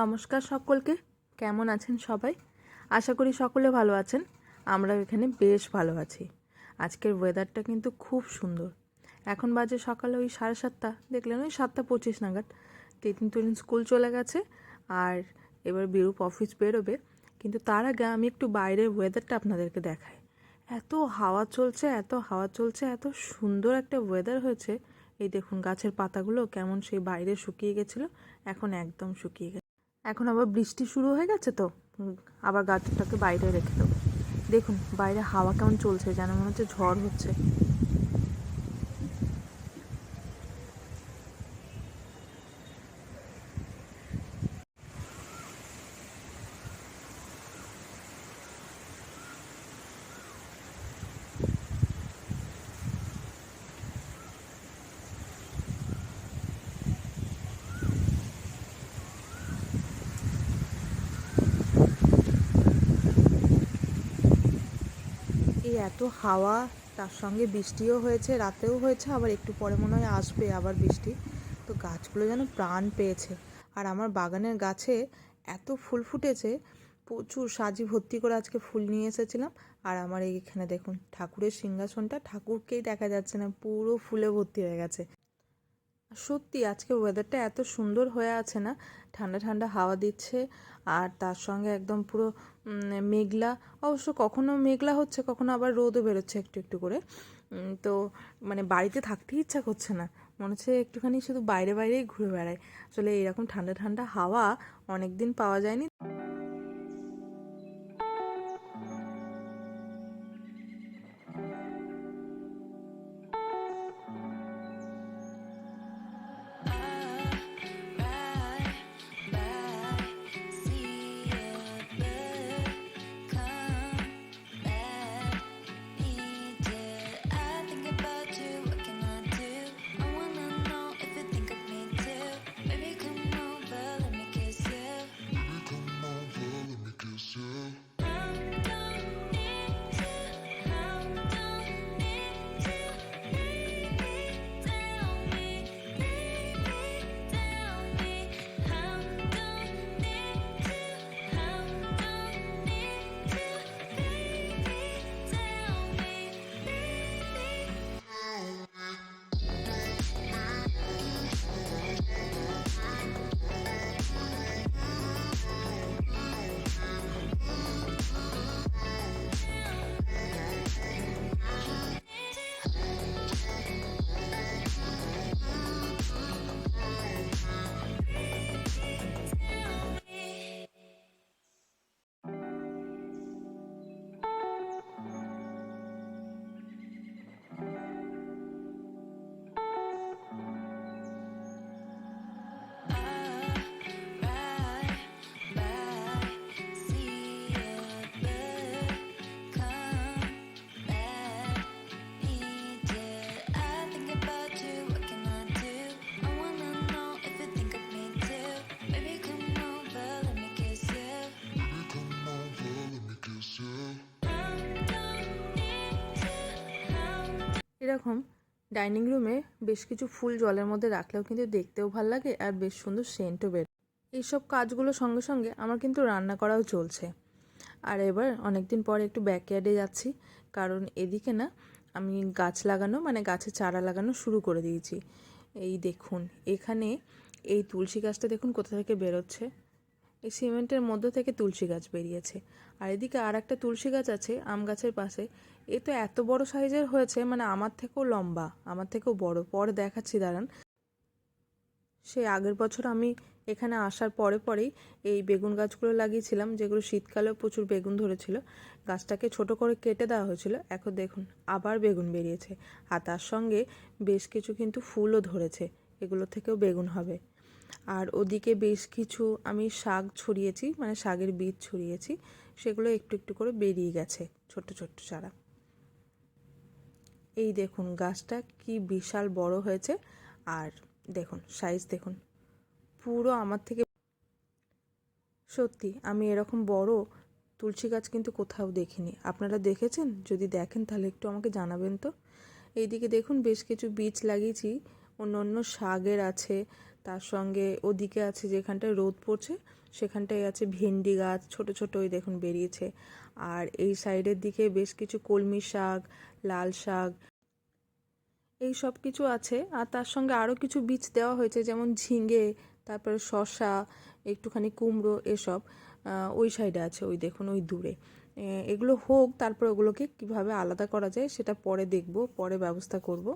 নমস্কার সকলকে। কেমন আছেন সবাই? আশা করি সকলে ভালো আছেন। আমরা এখানে বেশ ভালো আছি। আজকের ওয়েদারটা কিন্তু খুব সুন্দর। এখন বাজে সকালে ওই সাড়ে সাতটা। দেখলেন ওই সাতটা পঁচিশ নাগাদ। তিতিন তুরিন স্কুল চলে গেছে আর এবার বিরূপ অফিস বেরোবে। কিন্তু তার আগে আমি একটু বাইরের ওয়েদারটা আপনাদেরকে দেখাই। এত হাওয়া চলছে, এত হাওয়া চলছে, এত সুন্দর একটা ওয়েদার হয়েছে। এই দেখুন গাছের পাতাগুলো কেমন সেই বাইরে শুকিয়ে গেছিল। এখন একদম শুকিয়ে গেছে। এখন আবার বৃষ্টি শুরু হয়ে গেছে তো? আবার গাছটাকে বাইরে রেখে দেবো। দেখুন, বাইরে হাওয়া কেমন চলছে, যেন মনে হচ্ছে ঝড় হচ্ছে। এত হাওয়া, তার সঙ্গে বৃষ্টিও হয়েছে, রাতেও হয়েছে, আবার একটু পরে মনে হয় আসবে আবার বৃষ্টি। তো গাছগুলো যেন প্রাণ পেয়েছে। আর আমার বাগানের গাছে এত ফুল ফুটেছে, প্রচুর সাজি ভর্তি করে আজকে ফুল নিয়ে এসেছিলাম। আর আমার এইখানে দেখুন, ঠাকুরের সিংহাসনটা ঠাকুরকেই দেখা যাচ্ছে না, পুরো ফুলে ভর্তি হয়ে গেছে। সত্যি আজকে ওয়েদারটা এত সুন্দর হয়ে আছে না, ঠান্ডা ঠান্ডা হাওয়া দিচ্ছে, আর তার সঙ্গে একদম পুরো মেঘলা, অবশ্য কখনো মেঘলা হচ্ছে, কখনো আবার রোদও বেরোচ্ছে একটু একটু করে। তো মানে বাড়িতে থাকতেই ইচ্ছা করছে না। মনে হচ্ছে একটুখানি শুধু বাইরে বাইরেই ঘুরে বেড়ায়। আসলে এরকম ঠান্ডা ঠান্ডা হাওয়া অনেক দিন পাওয়া যায়নি। এরকম ডাইনিং রুমে বেশ কিছু ফুল জলের মধ্যে রাখলেও কিন্তু দেখতেও ভালো লাগে আর বেশ সুন্দর সেন্টও বের। এইসব কাজগুলো সঙ্গে সঙ্গে আমার কিন্তু রান্না করাও চলছে। আর এবার অনেক দিন পর একটু ব্যাকয়ার্ডে যাচ্ছি, কারণ এদিকে না আমি গাছ লাগানো মানে গাছের চারা লাগানো শুরু করে দিয়েছি। এই দেখুন, এখানে এই তুলসী গাছটা দেখুন কোথা থেকে বেরোচ্ছে। এই সিমেন্টের মধ্য থেকে তুলসী গাছ বেরিয়েছে। আর এদিকে আর একটা তুলসী গাছ আছে, আম গাছের পাশে। এ তো এত বড় সাইজের হয়েছে মানে আমার থেকেও লম্বা, আমার থেকেও বড়। পরে দেখাচ্ছি, দাঁড়ান। সেই আগের বছর আমি এখানে আসার পরে পরেই এই বেগুন গাছগুলো লাগিয়েছিলাম, যেগুলো শীতকালেও প্রচুর বেগুন ধরেছিল। গাছটাকে ছোট করে কেটে দেওয়া হয়েছিল। এখন দেখুন, আবার বেগুন বেরিয়েছে। আর তার সঙ্গে বেশ কিছু কিন্তু ফুলও ধরেছে। এগুলো থেকেও বেগুন হবে। আর ওদিকে বেশ কিছু আমি শাক ছড়িয়েছি মানে শাকের বীজ ছড়িয়েছি, সেগুলো একটু একটু করে বেরিয়ে গেছে, ছোট্ট ছোট্ট চারা। এই দেখুন গাছটা কি বিশাল বড় হয়েছে, আর দেখুন সাইজ দেখুন, পুরো আমার থেকে সত্যি আমি এরকম বড় তুলসী গাছ কিন্তু কোথাও দেখিনি। আপনারা দেখেছেন? যদি দেখেন তাহলে একটু আমাকে জানাবেন তো? এইদিকে দেখুন বেশ কিছু বীজ লাগিয়েছি অন্য অন্য শাকের আছে, তার সঙ্গে ওদিকে আছে যেখানটায় রোদ পড়ছে, সেখানটায় আছে ভেন্ডি গাছ, ছোট ছোট ওই দেখুন বেরিয়েছে। আর এই সাইডের দিকে বেশ কিছু কলমি শাক, লাল শাক, এই সব কিছু আছে। আর তার সঙ্গে আরও কিছু বীজ দেওয়া হয়েছে, যেমন ঝিঙে, তারপরে শসা, একটুখানি কুমড়ো এসব ওই সাইডে আছে, ওই দেখুন ওই দূরে। এগুলো হোক, তারপর ওগুলোকে কীভাবে আলাদা করা যায়, সেটা পরে দেখব, পরে ব্যবস্থা করব।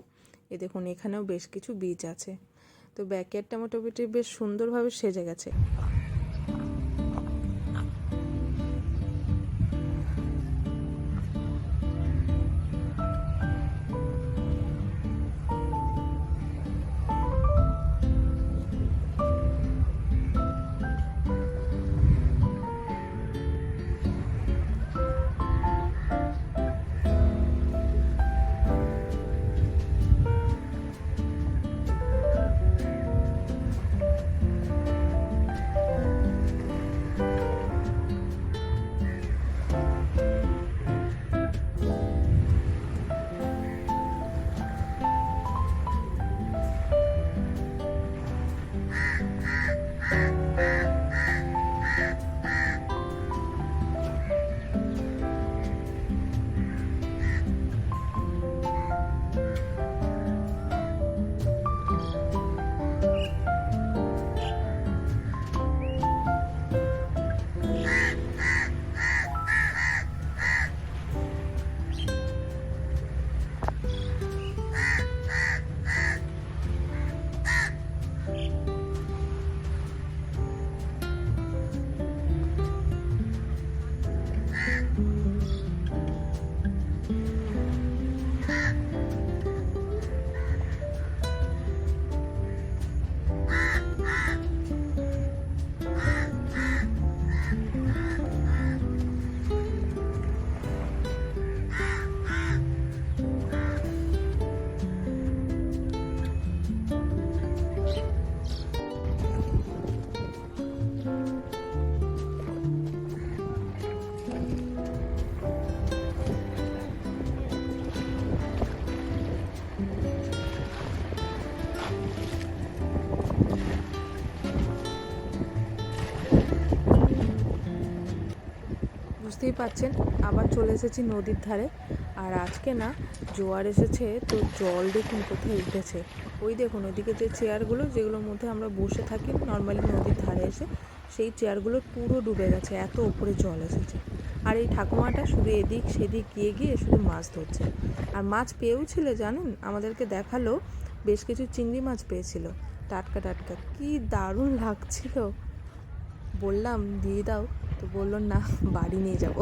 এ দেখুন এখানেও বেশ কিছু বীজ আছে। তো ব্যাকয়ার্ডটা মোটামুটি বেশ সুন্দরভাবে সেজে গেছে। বুঝতেই পাচ্ছেন, আবার চলে এসেছি নদীর ধারে। আর আজকে না, জোয়ার এসেছে, তো জল দেখুন কোথায় উঠেছে। ওই দেখুন, ওইদিকে যে চেয়ারগুলো, যেগুলোর মধ্যে আমরা বসে থাকি, নর্মালি নদীর ধারে এসে, সেই চেয়ারগুলো পুরো ডুবে গেছে, এত ওপরে জল এসেছে। আর এই ঠাকুমাটা শুধু এদিক সেদিক গিয়ে গিয়ে শুধু মাছ ধরছে। আর মাছ পেয়েও ছিল জানেন? আমাদেরকে দেখাল, বেশ কিছু চিংড়ি মাছ পেয়েছিল। টাটকা টাটকা, কি দারুণ লাগছিল। বললাম, দিয়ে দাও। তো বলল না বাড়ি নিয়ে যাব।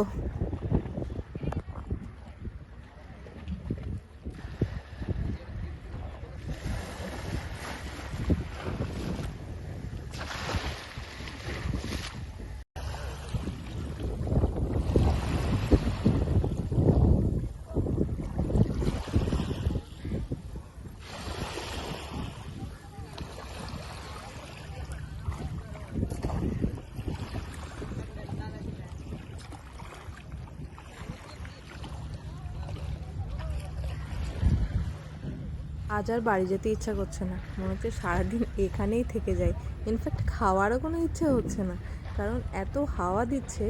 আজ আর বাড়ি যেতে ইচ্ছা করছে না। মনে হচ্ছে সারাদিন এখানেই থেকে যাই। ইনফ্যাক্ট খাওয়ারও কোনো ইচ্ছা হচ্ছে না। কারণ এত হাওয়া দিচ্ছে,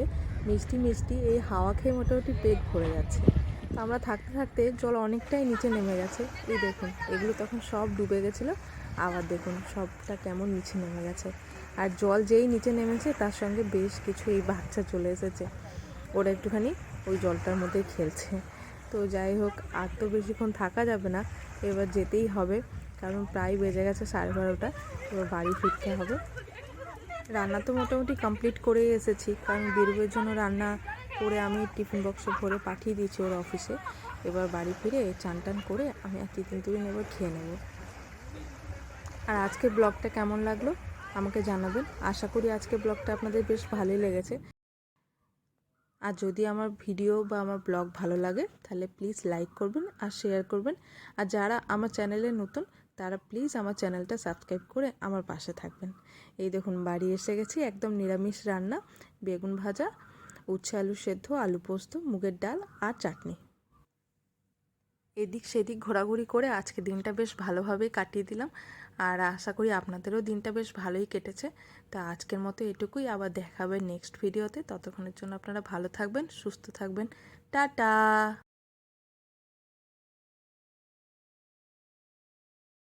মিষ্টি মিষ্টি এই হাওয়া খেয়ে মোটামুটি পেট ভরে যাচ্ছে। তো আমরা থাকতে থাকতে জল অনেকটাই নিচে নেমে গেছে। এই দেখুন, এগুলো তখন সব ডুবে গেছিল। আবার দেখুন, সবটা কেমন নিচে নেমে গেছে। আর জল যেই নিচে নেমেছে, তার সঙ্গে বেশ কিছু এই বাচ্চা চলে এসেছে। ওরা একটুখানি ওই জলটার মধ্যে খেলছে। তো যাই হোক, আর তো বেশিক্ষণ থাকা যাবে না। এবার যেতেই হবে, কারণ প্রায় বেজে গেছে সাড়ে বারোটা, এবার বাড়ি ফিরতে হবে। রান্না তো মোটামুটি কমপ্লিট করেই এসেছি, কারণ বেরোবের জন্য রান্না করে আমি টিফিন বক্সে ভরে পাঠিয়ে দিয়েছি ওর অফিসে এবার বাড়ি ফিরে চান টান করে আমি আর টিফিন টিফিন এবার খেয়ে নেব। আর আজকে ব্লগটা কেমন লাগল আমাকে জানাবেন। আশা করি আজকে ব্লগটা আপনাদের বেশ ভালোই লেগেছে। আর যদি আমার ভিডিও বা আমার ব্লগ ভালো লাগে, তাহলে প্লিজ লাইক করবেন আর শেয়ার করবেন। আর যারা আমার চ্যানেলে নতুন, তারা প্লিজ আমার চ্যানেলটা সাবস্ক্রাইব করে আমার পাশে থাকবেন। এই দেখুন, বাড়ি এসে গেছি, একদম নিরামিষ রান্না, বেগুন ভাজা, উচ্ছে আলু সেদ্ধ, আলু পোস্ত, মুগের ডাল আর চাটনি। এদিক সেদিক ঘোরাঘুরি করে আজকে দিনটা বেশ ভালোভাবেই কাটিয়ে দিলাম। আর আশা করি আপনাদেরও দিনটা বেশ ভালোই কেটেছে। তা আজকের মতো এটুকুই। আবার দেখাবে নেক্সট ভিডিওতে ততক্ষণের জন্য আপনারা ভালো থাকবেন, সুস্থ থাকবেন। টাটা!